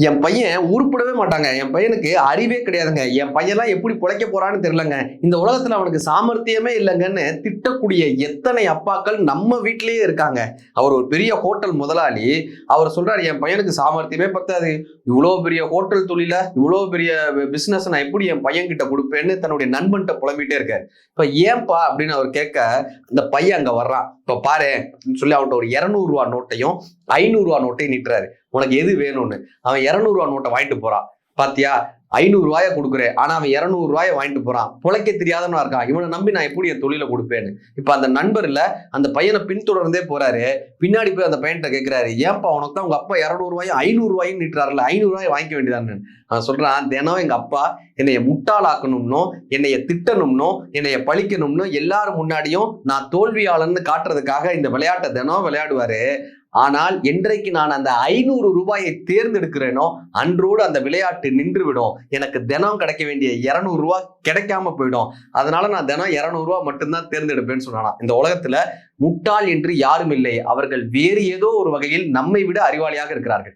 என் பையன் உருப்பிடவே மாட்டாங்க. என் பையனுக்கு அறிவே கிடையாதுங்க. என் பையன்லாம் எப்படி பிழைக்க போறான்னு தெரியலங்க. இந்த உலகத்துல அவனுக்கு சாமர்த்தியமே இல்லைங்கன்னு திட்டக்கூடிய எத்தனை அப்பாக்கள் நம்ம வீட்டிலேயே இருக்காங்க. அவர் ஒரு பெரிய ஹோட்டல் முதலாளி. அவர் சொல்றாரு என் பையனுக்கு சாமர்த்தியமே பத்தாது. இவ்வளோ பெரிய ஹோட்டல் தொழில இவ்வளோ பெரிய பிசினஸ் நான் எப்படி என் பையன் கிட்ட கொடுப்பேன்னு தன்னுடைய நண்பன்கிட்ட புலம்பிட்டே இருக்காரு. இப்ப ஏன்பா? அப்படின்னு அவர் கேட்க அந்த பையன் அங்க வர்றான். இப்ப பாரு அப்படின்னு சொல்லி அவன்கிட்ட ஒரு இரநூறுவா நோட்டையும் ஐநூறுரூவா நோட்டை நோட்டையும் நீட்டுறாரு. உனக்கு எது வேணும்னு. அவன் இரநூறுவா நோட்டை வாங்கிட்டு போறான். பாத்தியா? ஐநூறுரூவாயை கொடுக்குறேன். ஆனால் அவன் இரநூறு வாங்கிட்டு போகிறான் பிழைக்க தெரியாதவனா இருக்கான். இவனை நம்பி நான் எப்படி என் தொழிலை கொடுப்பேன்னு. இப்போ அந்த நண்பரில் அந்த பையனை பின்தொடர்ந்தே போகிறாரு பின்னாடி போய் அந்த பையன்கிட்ட கேட்குறாரு ஏன்ப்பா உனக்கு தான் உங்கள் அப்பா இரநூறுவாயும் ஐநூறுரூவாயும் ஐநூறு ஐநூறுரூவாயை வாங்கிக்க வேண்டியதான்னு அவன் சொல்கிறான் தினம் எங்கள் அப்பா என்னைய முட்டாளாக்கணும்னோ என்னைய திட்டணும்னோ என்னைய பழிக்கணும்னோ எல்லாரும் முன்னாடியும் நான் தோல்வியாளன்னு காட்டுறதுக்காக இந்த விளையாட்டை தினம் விளையாடுவாரு. ஆனால் என்றைக்கு நான் அந்த ஐநூறு ரூபாயை தேர்ந்தெடுக்கிறேனோ அன்றோடு அந்த விளையாட்டு நின்று விடும் எனக்கு தினம் கிடைக்க வேண்டிய இரநூறுவா கிடைக்காம போயிடும். அதனால நான் தினம் இரநூறுவா மட்டும்தான் தேர்ந்தெடுப்பேன்னு சொன்னானா இந்த உலகத்துல முட்டாள் என்று யாரும் இல்லை. அவர்கள் வேறு ஏதோ ஒரு வகையில் நம்மை விட அறிவாளியாக இருக்கிறார்கள்.